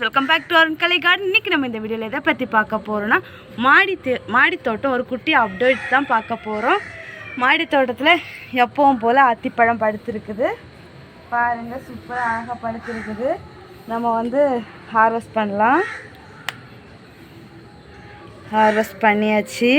Welcome back to our Kalai garden இன்றைக்கி நம்ம இந்த வீடியோவில் எதை பற்றி பார்க்க போகிறோன்னா மாடி தே மாடி தோட்டம் ஒரு குட்டி அப்டேட் தான் பார்க்க போகிறோம் மாடி தோட்டத்தில் எப்பவும் போல் அத்திப்பழம் படுத்துருக்குது. பாருங்கள் சூப்பராக அழகாக படுத்துருக்குது. நம்ம வந்து ஹார்வெஸ்ட் பண்ணலாம். ஹார்வெஸ்ட் பண்ணியாச்சு.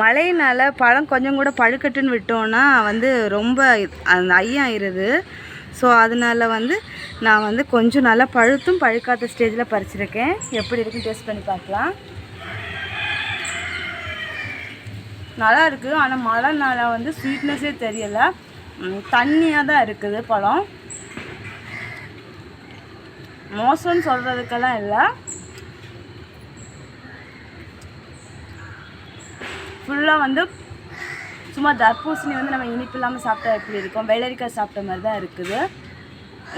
மழையினால் பழம் கொஞ்சம் கூட பழுக்கட்டுன்னு விட்டோன்னா வந்து ரொம்ப அந்த ஐயாயிருது ஸோ அதனால வந்து நான் வந்து கொஞ்சம் நல்லா பழுத்தும் பழுக்காத ஸ்டேஜில் பறிச்சிருக்கேன். எப்படி இருக்குன்னு டேஸ்ட் பண்ணி பார்க்கலாம். நல்லா இருக்குது ஆனால் மழைனால வந்து ஸ்வீட்னஸே தெரியலை. தண்ணியாக தான் இருக்குது பழம். மோசம்னு சொல்கிறதுக்கெல்லாம் இல்லை. ஃபுல்லாக வந்து சும்மா தர்பூசணி வந்து நம்ம இனிப்பு இல்லாமல் சாப்பிட்டா எப்படி இருக்கும்? வெள்ளரிக்காய் சாப்பிட்ட மாதிரி தான் இருக்குது.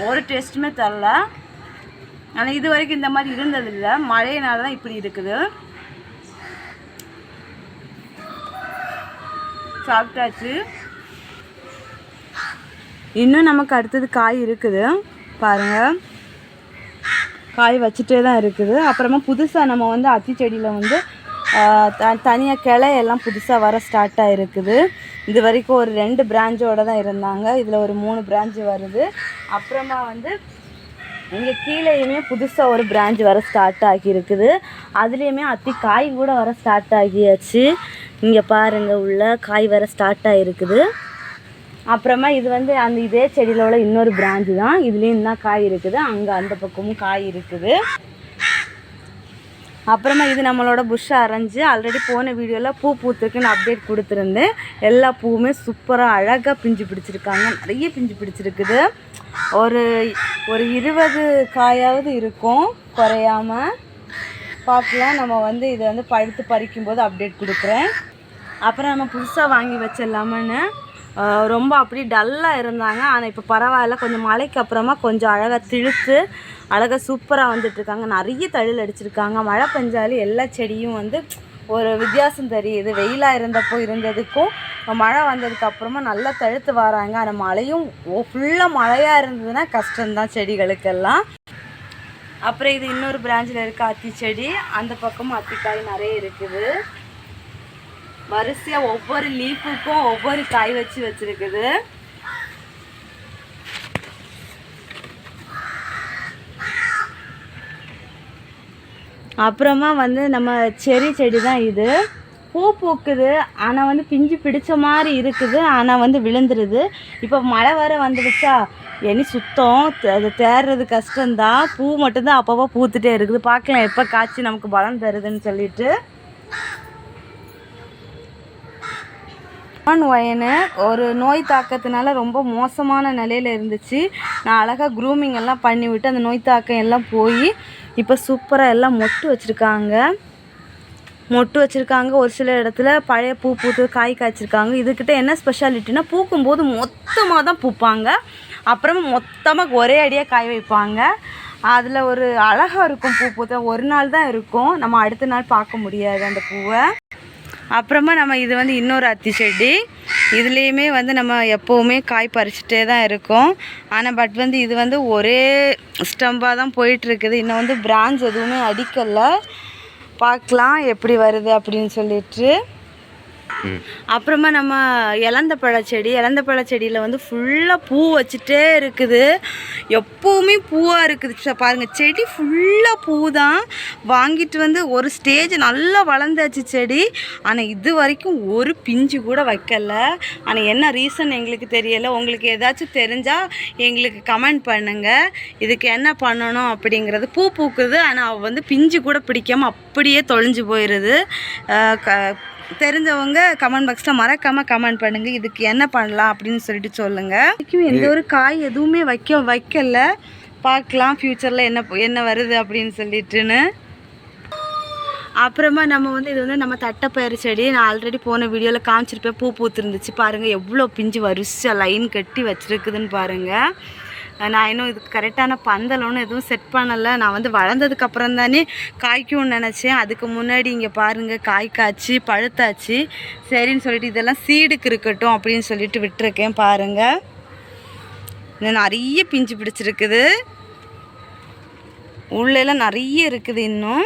ஒரு டேஸ்ட்டுமே தரல. ஆனால் இது வரைக்கும் இந்த மாதிரி இருந்ததில்லை. மழையினால தான் இப்படி இருக்குது. சாப்பிட்டாச்சு. இன்னும் நமக்கு அடுத்தது காய் இருக்குது. பாருங்கள் காய் வச்சுட்டே தான் இருக்குது. அப்புறமா புதுசாக நம்ம வந்து அத்தி செடியில் வந்து தனியாக கிளை எல்லாம் புதுசாக வர ஸ்டார்ட் ஆகிருக்குது இது வரைக்கும் ஒரு ரெண்டு பிரான்ச்சோட தான் இருந்தாங்க. இதில் ஒரு மூணு பிரான்ச் வருது. அப்புறமா வந்து இங்கே கீழேயுமே புதுசாக ஒரு பிரான்ச் வர ஸ்டார்ட் ஆகியிருக்குது. அதுலேயுமே அத்தி காய் கூட வர ஸ்டார்ட் ஆகியாச்சு. இங்கே பாருங்கள் உள்ள காய் வர ஸ்டார்ட் ஆகிருக்குது அப்புறமா இது வந்து அந்த இதே செடியில் உள்ள இன்னொரு பிராஞ்சு தான். இதுலேயும் தான் காய் இருக்குது. அங்கே அந்த பக்கமும் காய் இருக்குது. அப்புறமா இது நம்மளோட புஷ் அரைஞ்சு ஆல்ரெடி போன வீடியோவில் பூ பூத்துருக்குன்னு அப்டேட் கொடுத்துருந்தேன். எல்லா பூவுமே சூப்பராக அழகாக பிஞ்சு பிடிச்சிருக்காங்க. நிறைய பிஞ்சு பிடிச்சிருக்குது. ஒரு ஒரு இருபது காயாவது இருக்கும். குறையாம. பார்க்கலாம். நம்ம வந்து இதை வந்து பழுத்து பறிக்கும்போது அப்டேட் கொடுக்குறேன். அப்புறம் நம்ம புதுசாக வாங்கி வச்சிடலாமன்னு. ரொம்ப அப்படி டல்லாக இருந்தாங்க. ஆனால் இப்போ பரவாயில்ல. கொஞ்சம் மழைக்கு அப்புறமா கொஞ்சம் அழகாக திழுத்து அழகாக சூப்பராக வந்துட்டுருக்காங்க. நிறைய தழில் அடிச்சிருக்காங்க. மழை பெஞ்சாலே எல்லா செடியும் வந்து ஒரு வித்தியாசம் தெரியுது. வெயிலாக இருந்தப்போ இருந்ததுக்கும் மழை வந்ததுக்கு அப்புறமா நல்லா தழுத்து வராங்க. ஆனால் மழையும் ஃபுல்லாக மழையாக இருந்ததுன்னா கஷ்டம்தான் செடிகளுக்கெல்லாம். அப்புறம் இது இன்னொரு பிரான்ச்சில் இருக்க அத்தி செடி அந்த பக்கமும் அத்திக்காய் நிறைய இருக்குது. வரிசையாக ஒவ்வொரு லீஃபுக்கும் ஒவ்வொரு காய் வச்சு வச்சிருக்குது. அப்புறமா வந்து நம்ம செரி செடி தான் இது. பூ பூக்குது. ஆனால் வந்து பிஞ்சு பிடிச்ச மாதிரி இருக்குது. ஆனால் வந்து விழுந்துருது. இப்போ மழை வர வந்துடுச்சா? இனி சுத்தம். அது தேடுறது கஷ்டம்தான். பூ மட்டும்தான் அப்பப்போ பூத்துட்டே இருக்குது. பார்க்கலாம் எப்போ காய்ச்சி நமக்கு பலம் தருதுன்னு சொல்லிட்டு. ஒன் ஒயனு ஒரு நோய் தாக்கத்தினால ரொம்ப மோசமான நிலையில் இருந்துச்சு. நான் அழகாக க்ரூமிங் எல்லாம் பண்ணிவிட்டு அந்த நோய் தாக்கம் எல்லாம் போய் இப்போ சூப்பராக எல்லாம் மொட்டு வச்சுருக்காங்க. மொட்டு வச்சுருக்காங்க. ஒரு சில இடத்துல பழைய பூ பூத்து காய் காய்ச்சிருக்காங்க. இதுக்கிட்ட என்ன ஸ்பெஷாலிட்டினா பூக்கும்போது மொத்தமாக தான் பூப்பாங்க. அப்புறமா மொத்தமாக ஒரே அடியாக காய் வைப்பாங்க. அதில் ஒரு அழகாக இருக்கும் பூ பூத்த. ஒரு நாள் தான் இருக்கும். நம்ம அடுத்த நாள் பார்க்க முடியாது அந்த பூவை. அப்புறமா நம்ம இது வந்து இன்னொரு அத்தி செடி. இதுலேயுமே வந்து நம்ம எப்போவுமே காய் பறிச்சுட்டே தான் இருக்கோம். ஆனால் பட் வந்து இது வந்து ஒரே ஸ்டம்பாக தான் போயிட்டுருக்குது. இன்னும் வந்து பிரான்ச் எதுவுமே அடிக்கலை. பார்க்கலாம் எப்படி வருது அப்படின்னு சொல்லிட்டு. அப்புறமா நம்ம இலந்த பழச்செடி இலந்த பழச்செடியில் வந்து ஃபுல்லாக பூ வச்சுட்டே இருக்குது. எப்போவுமே பூவாக இருக்குது. பாருங்கள் செடி ஃபுல்லாக பூ தான் வாங்கிட்டு வந்து ஒரு ஸ்டேஜ் நல்லா வளர்ந்தாச்சு செடி. ஆனால் இது வரைக்கும் ஒரு பிஞ்சு கூட வைக்கலை. ஆனால் என்ன ரீசன் எங்களுக்கு தெரியலை. உங்களுக்கு ஏதாச்சும் தெரிஞ்சால் எங்களுக்கு கமெண்ட் பண்ணுங்கள் இதுக்கு என்ன பண்ணணும் அப்படிங்கிறது பூ பூக்குது. ஆனால் வந்து பிஞ்சு கூட பிடிக்காமல் அப்படியே தொலைஞ்சு போயிடுது க தெரிஞ்சவங்க கமெண்ட் பாக்ஸில் மறக்காமல் கமெண்ட் பண்ணுங்கள் இதுக்கு என்ன பண்ணலாம் அப்படின்னு சொல்லிட்டு சொல்லுங்கள் எந்த ஒரு காய் எதுவுமே வைக்க வைக்கல. பார்க்கலாம் ஃப்யூச்சரில் என்ன என்ன வருது அப்படின்னு சொல்லிட்டுன்னு. அப்புறமா நம்ம வந்து இது வந்து நம்ம தட்டைப்பயிறு செடி. நான் ஆல்ரெடி போன வீடியோவில் காமிச்சிருப்பேன். பூ பூத்துருந்துச்சு பாருங்கள் எவ்வளோ பிஞ்சு வரிசை லைன் கட்டி வச்சுருக்குதுன்னு பாருங்கள் நான் இன்னும் இதுக்கு கரெக்டான பந்தல் எதுவும் செட் பண்ணலை. நான் வந்து வளர்ந்ததுக்கு அப்புறம் தானே காய்க்கும்னு நினச்சேன். அதுக்கு முன்னாடி இங்கே பாருங்கள் காய் காய்ச்சி பழுத்தாச்சு. சரின்னு சொல்லிட்டு இதெல்லாம் சீடுக்கு இருக்கட்டும் அப்படின்னு சொல்லிட்டு விட்டுருக்கேன். பாருங்கள் இன்னும் நிறைய பிஞ்சு பிடிச்சிருக்குது. உள்ளெல்லாம் நிறைய இருக்குது இன்னும்.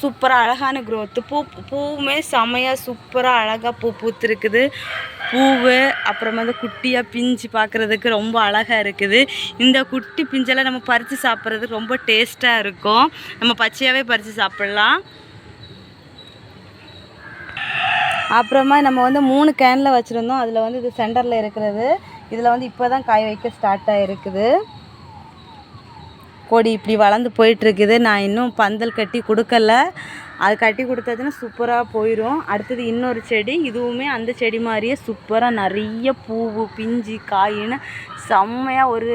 சூப்பராக அழகான க்ரோத்து பூ பூவுமே செமையாக சூப்பராக அழகாக பூ பூத்துருக்குது. பூவு அப்புறமா வந்து குட்டியாக பிஞ்சு பார்க்குறதுக்கு ரொம்ப அழகாக இருக்குது. இந்த குட்டி பிஞ்செல்லாம் நம்ம பறித்து சாப்பிட்றதுக்கு ரொம்ப டேஸ்ட்டாக இருக்கும். நம்ம பச்சையாகவே பறித்து சாப்பிட்லாம். அப்புறமா நம்ம வந்து மூணு கேனில் வச்சுருந்தோம். அதில் வந்து இது சென்டரில் இருக்கிறது. இதில் வந்து இப்போ தான் காய வைக்க ஸ்டார்ட் ஆகிருக்குது கொடி இப்படி வளர்ந்து போயிட்டுருக்குது. நான் இன்னும் பந்தல் கட்டி கொடுக்கல. அது கட்டி கொடுத்ததுன்னா சூப்பராக போயிடும் அடுத்தது இன்னொரு செடி. இதுவுமே அந்த செடி மாதிரியே சூப்பராக நிறைய பூவு பிஞ்சு காயின்னு செம்மையாக ஒரு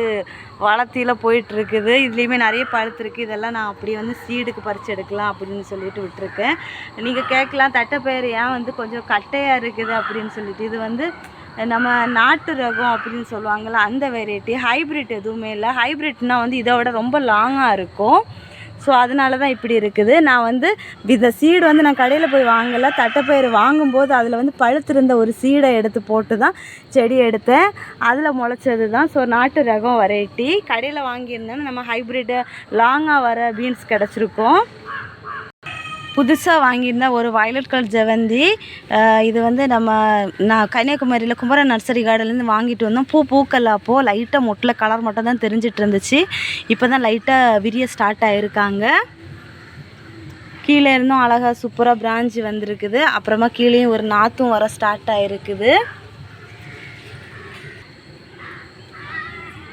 வளர்த்தியில் போயிட்டுருக்குது. இதுலேயுமே நிறைய பழுத்துருக்கு இதெல்லாம் நான் அப்படியே வந்து சீடுக்கு பறித்து எடுக்கலாம் அப்படின்னு சொல்லிட்டு விட்டுருக்கேன். நீங்கள் கேட்கலாம் தட்டைப்பயிறு ஏன் வந்து கொஞ்சம் கட்டையாக இருக்குது அப்படின்னு சொல்லிட்டு. இது வந்து நம்ம நாட்டு ரகம் அப்படின்னு சொல்லுவாங்கள்ல அந்த வெரைட்டி ஹைப்ரிட் எதுவுமே இல்லை. ஹைப்ரிட்னால் வந்து இதை விட ரொம்ப லாங்காக இருக்கும். ஸோ அதனால தான் இப்படி இருக்குது. நான் வந்து இந்த சீடு வந்து நான் கடையில் போய் வாங்கலை. தட்டைப்பயிறு வாங்கும்போது அதில் வந்து பழுத்திருந்த ஒரு சீடை எடுத்து போட்டு தான் செடி எடுத்தேன். அதில் முளைச்சது தான் ஸோ நாட்டு ரகம் வெரைட்டி கடையில் வாங்கியிருந்தேன்னா நம்ம ஹைப்ரிட்டு லாங்காக வர பீன்ஸ் கிடச்சிருக்கும். புதுசாக வாங்கியிருந்தேன் ஒரு வயலட் கலர் ஜெவந்தி இது வந்து நம்ம நான் கன்னியாகுமரியில் குமரன் நர்சரி கார்டன்லேருந்து வாங்கிட்டு வந்தோம். பூ பூக்கல அப்போது லைட்டாக மொட்டில் கலர் மட்டும் தான் தெரிஞ்சிட்டு இருந்துச்சு. இப்போ தான் லைட்டாக விரிய ஸ்டார்ட் ஆகிருக்காங்க கீழே இருந்தும் அழகாக சூப்பராக பிரான்ச் வந்திருக்குது. அப்புறமா கீழேயும் ஒரு நாற்றும் வர ஸ்டார்ட் ஆகிருக்குது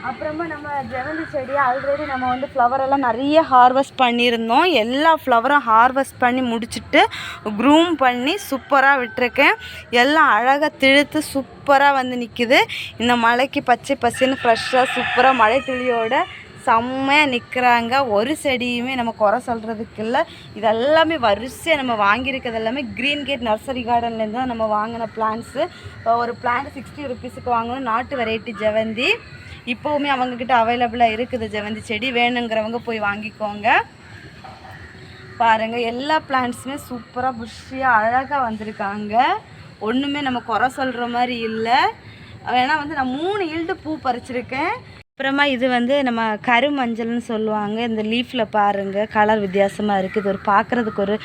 அப்புறமா நம்ம ஜெவந்தி செடி ஆல்ரெடி நம்ம வந்து ஃப்ளவரெல்லாம் நிறைய ஹார்வெஸ்ட் பண்ணியிருந்தோம். எல்லா ஃப்ளவரும் ஹார்வெஸ்ட் பண்ணி முடிச்சுட்டு க்ரூம் பண்ணி சூப்பராக விட்டுருக்கேன். எல்லாம் அழகாக திழுத்து சூப்பராக வந்து நிற்கிது இந்த மலைக்கு பச்சை பசேன்னு ஃப்ரெஷ்ஷாக சூப்பராக மழை துளியோட செம்மையாக நிற்கிறாங்க ஒரு செடியுமே நம்ம குறை சொல்கிறதுக்கு இல்லை. இது எல்லாமே வரிசையாக நம்ம வாங்கியிருக்கிறது எல்லாமே க்ரீன் கேட் நர்சரி கார்டன்லேருந்து தான் நம்ம வாங்கின பிளான்ஸு ஒரு பிளான்ட் சிக்ஸ்டி ருபீஸுக்கு வாங்கணும். நாட்டு வெரைட்டி ஜெவந்தி. இப்போவுமே அவங்கக்கிட்ட அவைலபிளாக இருக்குது. ஜெவந்தி செடி வேணுங்கிறவங்க போய் வாங்கிக்கோங்க. பாருங்கள் எல்லா பிளான்ட்ஸுமே சூப்பராக புஷ்ஷியாக அழகாக வந்திருக்காங்க. ஒன்றுமே நம்ம குறை சொல்கிற மாதிரி இல்லை. ஏன்னா வந்து நான் மூணு ஈல்டு பூ பறிச்சிருக்கேன். அப்புறமா இது வந்து நம்ம கருமஞ்சள்னு சொல்லுவாங்க. இந்த லீஃப்பில் பாருங்கள் கலர் வித்தியாசமாக இருக்குது. ஒரு பார்க்குறதுக்கு ஒரு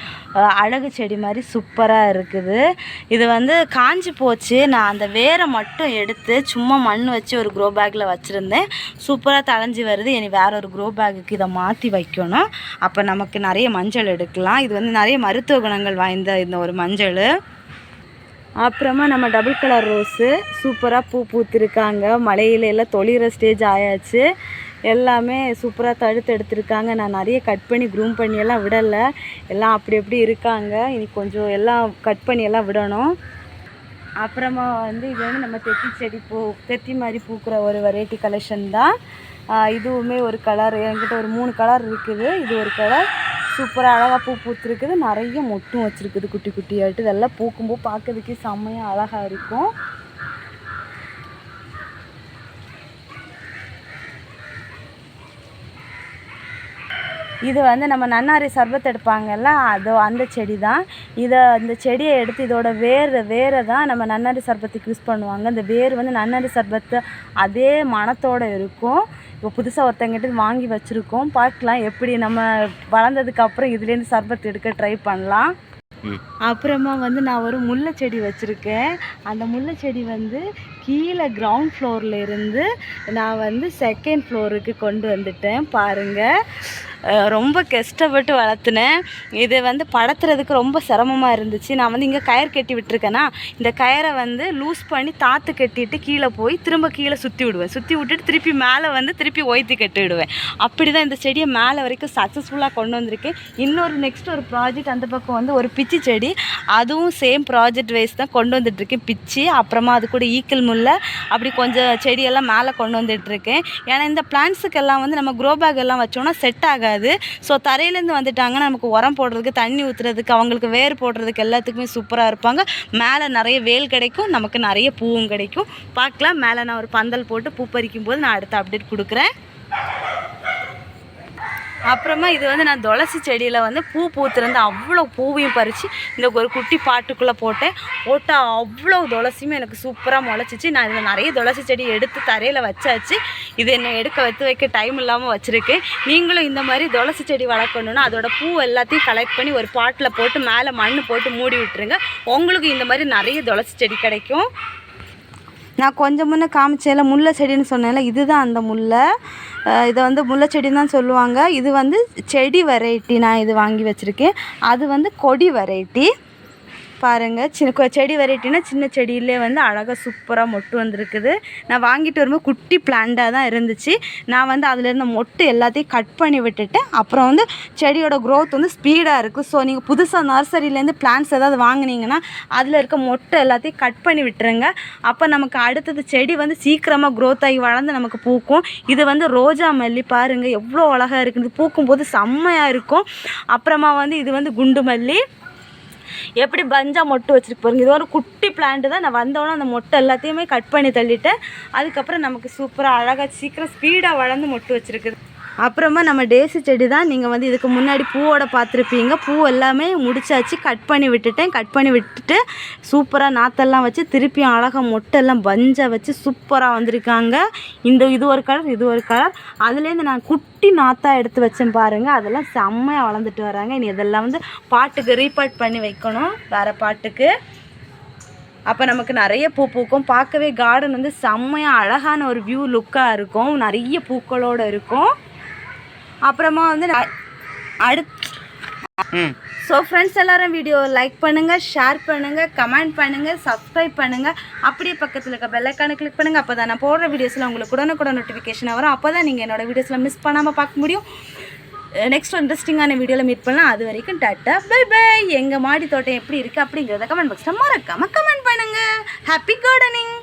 அழகு செடி மாதிரி சூப்பராக இருக்குது. இது வந்து காஞ்சி போச்சு. நான் அந்த வேரை மட்டும் எடுத்து சும்மா மண் வச்சு ஒரு க்ரோ பேக்கில் வச்சுருந்தேன். சூப்பராக தளைஞ்சி வருது. இனி வேற ஒரு க்ரோ பேக்குக்கு இதை மாற்றி வைக்கணும். அப்போ நமக்கு நிறைய மஞ்சள் எடுக்கலாம். இது வந்து நிறைய மருத்துவ குணங்கள் வாய்ந்த இந்த ஒரு மஞ்சள். அப்புறமா நம்ம டபுள் கலர் ரோஸு சூப்பராக பூ பூத்திருக்காங்க. மலையில எல்லாம் தொழிற ஸ்டேஜ் ஆயாச்சு. எல்லாமே சூப்பராக தடுத்து எடுத்திருக்காங்க. நான் நிறைய கட் பண்ணி க்ரூம் பண்ணி எல்லாம் விடலை. எல்லாம் அப்படி எப்படி இருக்காங்க. இனி கொஞ்சம் எல்லாம் கட் பண்ணி எல்லாம் விடணும். அப்புறமா வந்து இது வந்து நம்ம தெத்தி செடி பூ தெத்தி மாதிரி பூக்கிற ஒரு வெரைட்டி கலெக்ஷன் தான். இதுவுமே ஒரு கலர் என்கிட்ட ஒரு மூணு கலர் இருக்குது. இது ஒரு கலர் சூப்பராக அழகாக பூ பூத்துருக்குது. நிறைய மொட்டும் வச்சுருக்குது குட்டி குட்டியாட்டு இதெல்லாம் பூக்கும்போது பார்க்கறதுக்கே செம்மையாக அழகாக இருக்கும். இது வந்து நம்ம நன்னாரி சர்பத் எடுப்பாங்கல்ல அது அந்த செடி தான் இதை அந்த செடியை எடுத்து இதோட வேர் வேரை தான் நம்ம நன்னாரி சர்பத்துக்கு யூஸ் பண்ணுவாங்க. இந்த வேர் வந்து நன்னாரி சர்பத்து அதே மனத்தோடு இருக்கும். இப்போ புதுசாக ஒருத்தங்கிட்ட வாங்கி வச்சுருக்கோம். பார்க்கலாம் எப்படி நம்ம வளர்ந்ததுக்கு அப்புறம் இதுலேருந்து சர்பத் எடுக்க ட்ரை பண்ணலாம். அப்புறமா வந்து நான் ஒரு முல்லை செடி வச்சுருக்கேன். அந்த முல்லை செடி வந்து கீழே கிரவுண்ட் ஃப்ளோரில் இருந்து நான் வந்து செகண்ட் ஃப்ளோருக்கு கொண்டு வந்துட்டேன். பாருங்கள் ரொம்ப கஷ்டப்பட்டு வளர்த்துனேன் இது வந்து படத்துறதுக்கு ரொம்ப சிரமமாக இருந்துச்சு. நான் வந்து இங்கே கயிறு கட்டி விட்டுருக்கேன்னா இந்த கயரை வந்து லூஸ் பண்ணி தாத்து கட்டிட்டு கீழே போய் திரும்ப கீழே சுற்றி விடுவேன். சுற்றி விட்டுட்டு திருப்பி மேலே வந்து திருப்பி ஒய்த்து கட்டி விடுவேன். அப்படி தான் இந்த செடியை மேலே வரைக்கும் சக்ஸஸ்ஃபுல்லாக கொண்டு வந்திருக்கேன் இன்னொரு நெக்ஸ்ட் ஒரு ப்ராஜெக்ட் அந்த பக்கம் வந்து ஒரு பிச்சி செடி. அதுவும் சேம் ப்ராஜெக்ட் வைஸ் தான் கொண்டு வந்துட்டுருக்கேன். பிச்சு அப்புறமா அது கூட ஈக்கிள் முல்லை அப்படி கொஞ்சம் செடியெல்லாம் மேலே கொண்டு வந்துட்டுருக்கேன். ஏன்னா இந்த பிளான்ஸுக்கெல்லாம் வந்து நம்ம க்ரோ பேக் எல்லாம் வச்சோம்னா செட் ஆகாது. இருக்காது ஸோ தரையிலேருந்து வந்துட்டாங்கன்னா நமக்கு உரம் போடுறதுக்கு தண்ணி ஊற்றுறதுக்கு அவங்களுக்கு வேர் போடுறதுக்கு எல்லாத்துக்குமே சூப்பராக இருப்பாங்க. மேலே நிறைய வேல் கிடைக்கும். நமக்கு நிறைய பூவும் கிடைக்கும். பார்க்கலாம். மேலே நான் ஒரு பந்தல் போட்டு பூ பறிக்கும் போது நான் அடுத்த அப்டேட் கொடுக்குறேன். அப்புறமா இது வந்து நான் துளசி செடியில் வந்து பூ பூத்துலேருந்து அவ்வளோ பூவையும் பறித்து இந்த ஒரு குட்டி பாட்டுக்குள்ளே போட்டேன். போட்டால் அவ்வளோ துளசியுமே எனக்கு சூப்பராக முளைச்சிச்சு. நான் இதில் நிறைய துளசி செடி எடுத்து தரையில் வச்சாச்சு. இது என்னை எடுக்க வைத்து வைக்க டைம் இல்லாமல் வச்சுருக்கேன் நீங்களும் இந்த மாதிரி துளசி செடி வளர்க்கணுன்னா அதோட பூ எல்லாத்தையும் கலெக்ட் பண்ணி ஒரு பாட்டில் போட்டு மேலே மண் போட்டு மூடி விட்டுருங்க. உங்களுக்கு இந்த மாதிரி நிறைய துளசி செடி கிடைக்கும். நான் கொஞ்சம் முன்னே காமிச்சேல முல்லை செடின்னு சொன்னேன்ல இதுதான் அந்த முல்லை. இதை வந்து முல்லை செடின்னு தான் சொல்லுவாங்க. இது வந்து செடி வெரைட்டி நான் இது வாங்கி வச்சுருக்கேன். அது வந்து கொடி வெரைட்டி பாருங்கள் சின்ன கொ- செடி வெரைட்டினா சின்ன செடியிலே வந்து அழகாக சூப்பராக மொட்டு வந்திருக்குது. நான் வாங்கிட்டு வரும்போது குட்டி பிளான்டாக தான் இருந்துச்சு. நான் வந்து அதிலேருந்து மொட்டு எல்லாத்தையும் கட் பண்ணி விட்டுட்டேன் அப்புறம் வந்து செடியோட க்ரோத் வந்து ஸ்பீடாக இருக்குது ஸோ நீங்கள் புதுசாக நர்சரியிலேருந்து பிளான்ஸ் ஏதாவது வாங்கினீங்கன்னா அதில் இருக்க மொட்டை எல்லாத்தையும் கட் பண்ணி விட்டுருங்க. அப்போ நமக்கு அடுத்தது செடி வந்து சீக்கிரமாக க்ரோத் ஆகி வளர்ந்து நமக்கு பூக்கும். இது வந்து ரோஜா மல்லி பாருங்கள் எவ்வளோ அழகாக இருக்குது பூக்கும் போது செம்மையாக இருக்கும். அப்புறமா வந்து இது வந்து குண்டு மல்லி எப்படி பஞ்சா மொட்டு வச்சுருக்கு பாருங்க. இது ஒரு குட்டி பிளான்ட்டு தான். நான் வந்தோடனே அந்த மொட்டை எல்லாத்தையுமே கட் பண்ணி தள்ளிட்டேன். அதுக்கப்புறம் நமக்கு சூப்பராக அழகாக சீக்கிரம் ஸ்பீடாக வளர்ந்து மொட்டு வச்சுருக்குது. அப்புறமா நம்ம டேசி செடி தான். நீங்கள் வந்து இதுக்கு முன்னாடி பூவோட பார்த்துருப்பீங்க. பூ எல்லாமே முடிச்சாச்சு. கட் பண்ணி விட்டுட்டேன். கட் பண்ணி விட்டுட்டு சூப்பராக நாத்தெல்லாம் வச்சு திருப்பியும் அழகாக மொட்டெல்லாம் பஞ்சை வச்சு சூப்பராக வந்திருக்காங்க. இந்த இது ஒரு கலர் இது ஒரு கலர் அதுலேருந்து நான் குட்டி நாத்தாக எடுத்து வச்சேன் பாருங்கள் அதெல்லாம் செம்மையாக வளர்ந்துட்டு வராங்க. இனி இதெல்லாம் வந்து பாட்டுக்கு ரீபாட் பண்ணி வைக்கணும். வேறு பாட்டுக்கு. அப்போ நமக்கு நிறைய பூ பூக்கும். பார்க்கவே கார்டன் வந்து செம்மையாக அழகான ஒரு வியூ லுக்காக இருக்கும். நிறைய பூக்களோடு இருக்கும். அப்புறமா வந்து நான் அடுத் ம். ஸோ ஃப்ரெண்ட்ஸ் எல்லாரும் வீடியோ லைக் பண்ணுங்கள் ஷேர் பண்ணுங்கள் கமெண்ட் பண்ணுங்கள் சப்ஸ்கிரைப் பண்ணுங்கள் அப்படியே பக்கத்தில் இருக்க பெல்லைக்கான கிளிக் பண்ணுங்கள் அப்போ தான் நான் போடுற வீடியோஸில் உங்களுக்கு உடனுக்குட நோட்டிஃபிகேஷன் வரும். அப்போ தான் நீங்கள் என்னோட வீடியோஸில் மிஸ் பண்ணாமல் பார்க்க முடியும். நெக்ஸ்ட் இன்ட்ரெஸ்டிங்கான வீடியோவில் மீட் பண்ணலாம். அது வரைக்கும் டாட்டா பை பை எங்கள் மாடி தோட்டம் எப்படி இருக்குது அப்படிங்கிறத கமெண்ட் பாக்ஸில் மறக்காமல் கமெண்ட் பண்ணுங்கள் ஹாப்பி கார்டனிங்